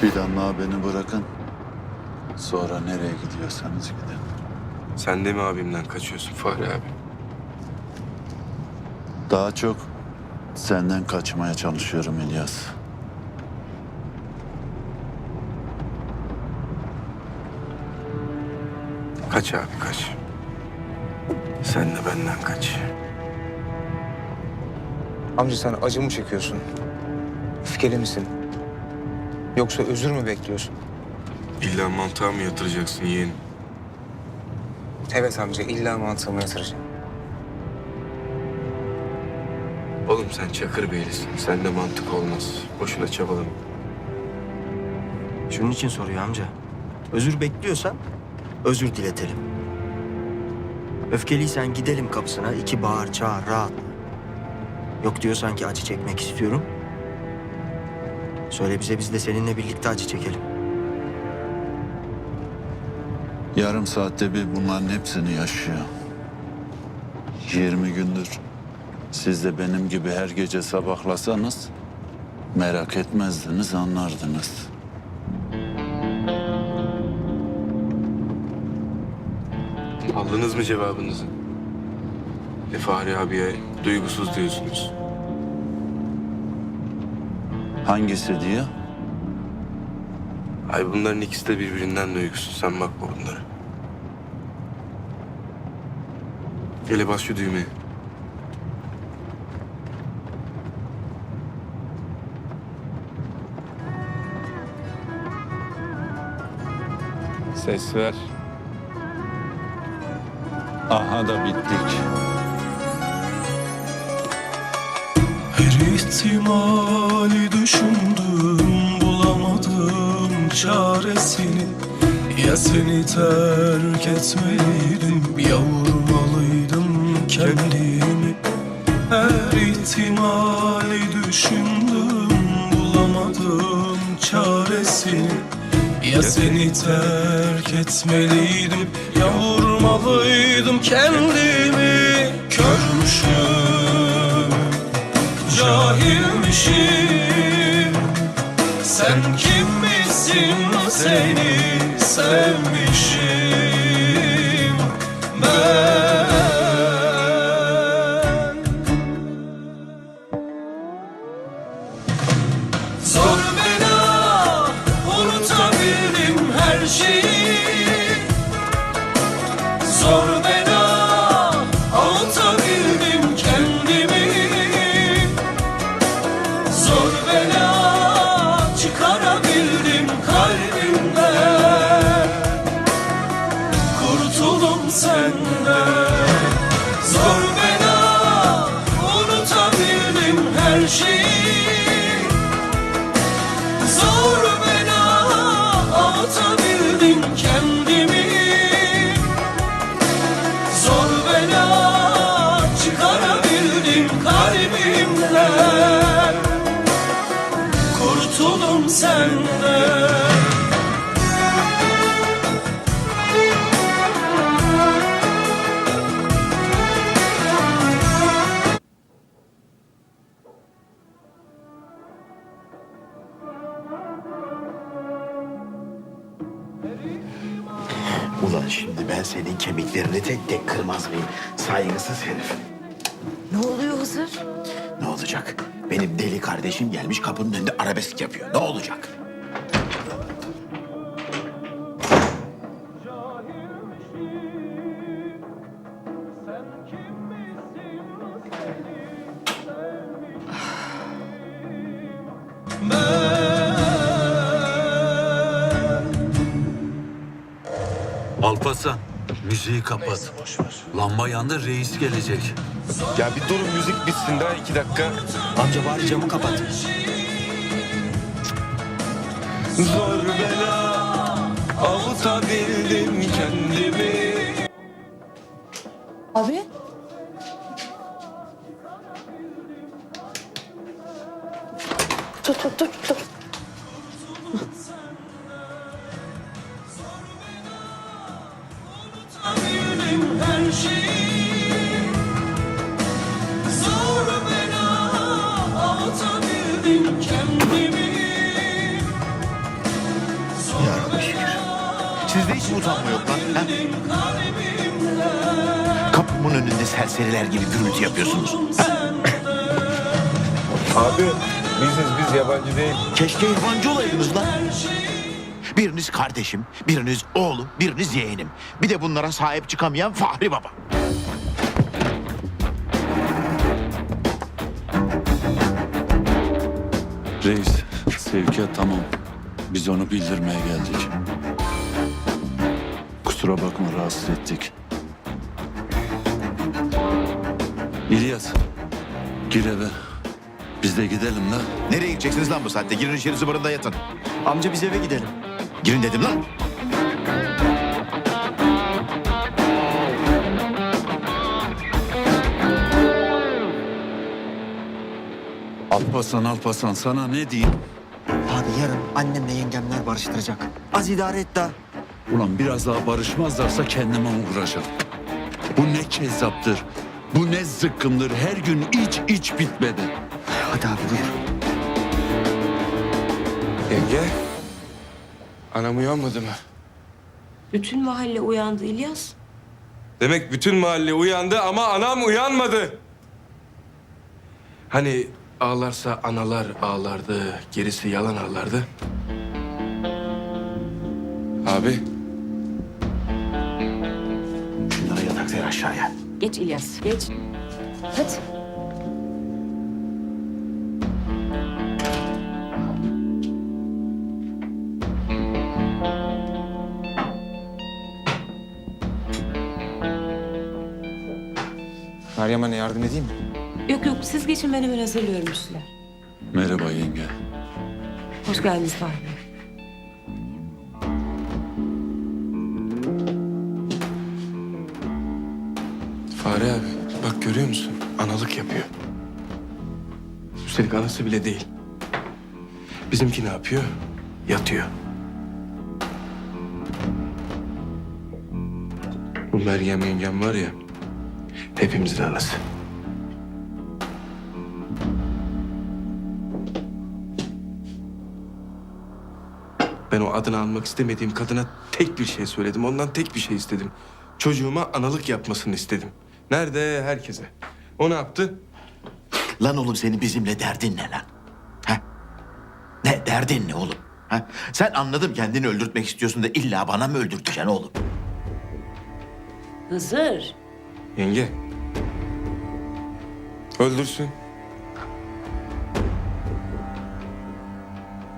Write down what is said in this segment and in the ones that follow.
Fidanlığa beni bırakın. Sonra nereye gidiyorsanız gidin. Sen de mi abimden kaçıyorsun Fahri abi? Daha çok senden kaçmaya çalışıyorum İlyas. Kaç abi kaç. Sen de benden kaç. Amca sen acı mı çekiyorsun? Öfkeli misin? Yoksa özür mü bekliyorsun? İlla mantığa mı yatıracaksın yeğenim? Evet amca illa mantığımı yatıracağım. Oğlum sen Çakır Beylisin. Sende mantık olmaz. Boşuna çabalama. Şunun için soruyor amca. Özür bekliyorsan özür diletelim. Öfkeliysen gidelim kapısına iki bağır çağır rahat. Yok diyorsan ki acı çekmek istiyorum. Söyle bize biz de seninle birlikte acı çekelim. Yarım saatte bir bunların hepsini yaşıyor. 20 gündür siz de benim gibi her gece sabahlasanız merak etmezdiniz, anlardınız. Aldınız mı cevabınızı? E Fahri abiye duygusuz diyorsunuz. Hangisi diye? Ay bunların ikisi de birbirinden duygusuz. Sen bakma bunlara. Hele bas şu düğmeye. Ses ver. Aha da bittik. İhtimali düşündüm bulamadım çaresini. Ya seni terk etmeliydim ya vurmalıydım kendimi. Her ihtimali düşündüm bulamadım çaresini. Ya seni terk etmeliydim ya vurmalıydım kendimi. Körmüşüm cahilmişim Sen kim misin seni sevmişim? Ben senden Zor bela unutabildim her şeyi. Zor bela avutabildim kendimi. Zor bela çıkarabildim kalbimden. Kurtuldum senden Ulan şimdi ben senin kemiklerini tek tek kırmaz mıyım? Saygısız herif. Ne oluyor Hızır? Ne olacak? Benim deli kardeşim gelmiş kapının önünde arabesk yapıyor. Ne olacak? Alparslan, müziği kapat. Lamba yandı, reis gelecek. Ya bir durun müzik bitsin daha iki dakika. Amca bari camı kapat. Zor bela avutabildim kendimi. Abi? Dur dur dur dur. Utanma yok lan? Ha? Kapımın önünde serseriler gibi gürültü yapıyorsunuz. Ha? Abi biziz biz yabancı değil. Keşke yabancı olaydınız lan. Biriniz kardeşim, biriniz oğlum, biriniz yeğenim. Bir de bunlara sahip çıkamayan Fahri Baba. Reis, sevkiyat tamam. Biz onu bildirmeye geldik. Kusura bakma rahatsız ettik. İlyas, gir eve. Biz de gidelim lan. Nereye gideceksiniz lan bu saatte? Girin içeri zıbarında yatın. Amca biz eve gidelim. Girin dedim lan. Alpasan Alpasan sana ne diyeyim? Abi yarın annemle yengemler barıştıracak. Az idare et daha. Ulan biraz daha barışmazlarsa kendime uğraşacağım. Bu ne kezzaptır. Bu ne zıkkımdır. Her gün iç iç bitmedi. Hadi abi buyur. Yenge. Anam uyanmadı mı? Bütün mahalle uyandı İlyas. Demek bütün mahalle uyandı ama anam uyanmadı. Hani ağlarsa analar ağlardı, gerisi yalan ağlardı. Abi, aşağıya. Geç İlyas, geç. Hadi. Meryem anne yardım edeyim mi? Yok yok siz geçin ben hemen hazırlıyorum şeyler. Merhaba yenge. Hoş geldiniz Fahri Fare abi bak görüyor musun? Analık yapıyor. Üstelik anası bile değil. Bizimki ne yapıyor? Yatıyor. Bu Meryem yengem var ya, hepimizin anası. Ben o adını almak istemediğim kadına tek bir şey söyledim. Ondan tek bir şey istedim. Çocuğuma analık yapmasını istedim. Nerede? Herkese. O ne yaptı? Lan oğlum senin bizimle derdin ne lan? Ha? Ne derdin ne oğlum? Ha? Sen anladım kendini öldürtmek istiyorsun da illa bana mı öldürteceksin oğlum? Hızır. Yenge. Öldürsün.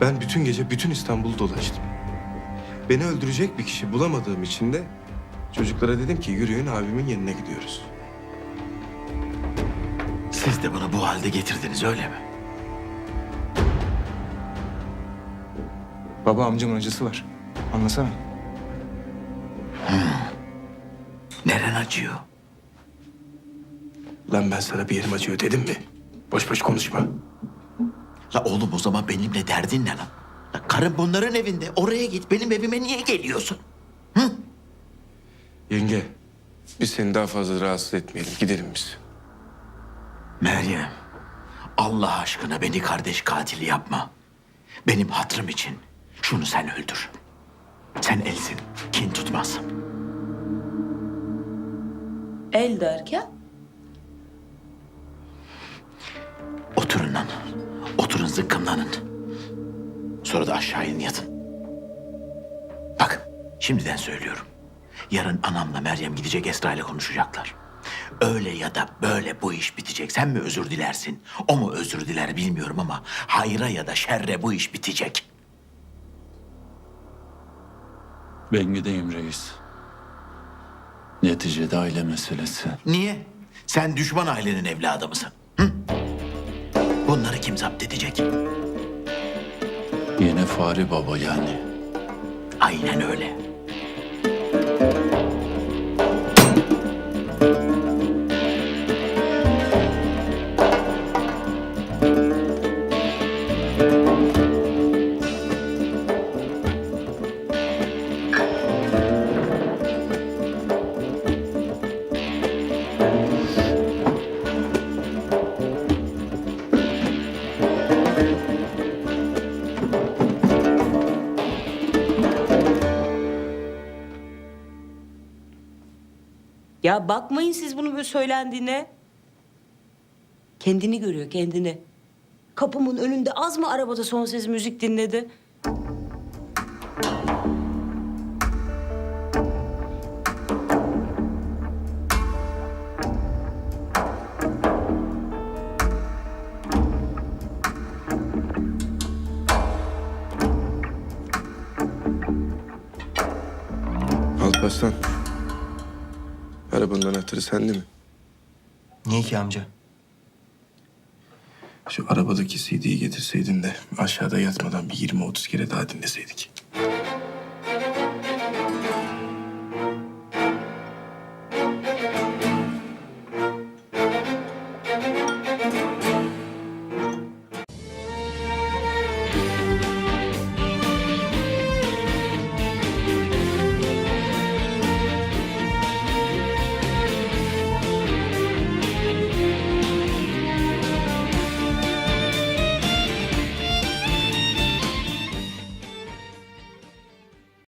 Ben bütün gece bütün İstanbul'u dolaştım. Beni öldürecek bir kişi bulamadığım için de çocuklara dedim ki yürüyün abimin yanına gidiyoruz. Siz de bunu bu halde getirdiniz öyle mi? Baba amcamın acısı var. Anlasana. Neren acıyor? Lan ben sana bir yerim acıyor dedim mi? Boş boş konuşma. La oğlum o zaman benimle derdin ne lan? La karın bunların evinde. Oraya git. Benim evime niye geliyorsun? Yenge, biz seni daha fazla rahatsız etmeyelim. Gidelim biz. Meryem, Allah aşkına beni kardeş katili yapma. Benim hatırım için şunu sen öldür. Sen elsin, kin tutmaz. El derken? Oturun lan. Oturun zıkkımlanın. Sonra da aşağı inin yatın. Bak şimdiden söylüyorum. Yarın anamla Meryem gidecek Esra ile konuşacaklar. Öyle ya da böyle bu iş bitecek. Sen mi özür dilersin? O mu özür diler bilmiyorum ama hayra ya da şerre bu iş bitecek. Ben gideyim reis. Neticede aile meselesi. Niye? Sen düşman ailenin evladı mısın? Hı? Bunları kim zapt edecek? Yine Fahri Baba yani. Aynen öyle. Bakmayın siz bunu böyle söylendiğine. Kendini görüyor kendini. Kapımın önünde az mı arabada son ses müzik dinledi? Arabanın anahtarı sende mi? Niye ki amca? Şu arabadaki CD'yi getirseydin de aşağıda yatmadan bir 20-30 kere daha dinleseydik.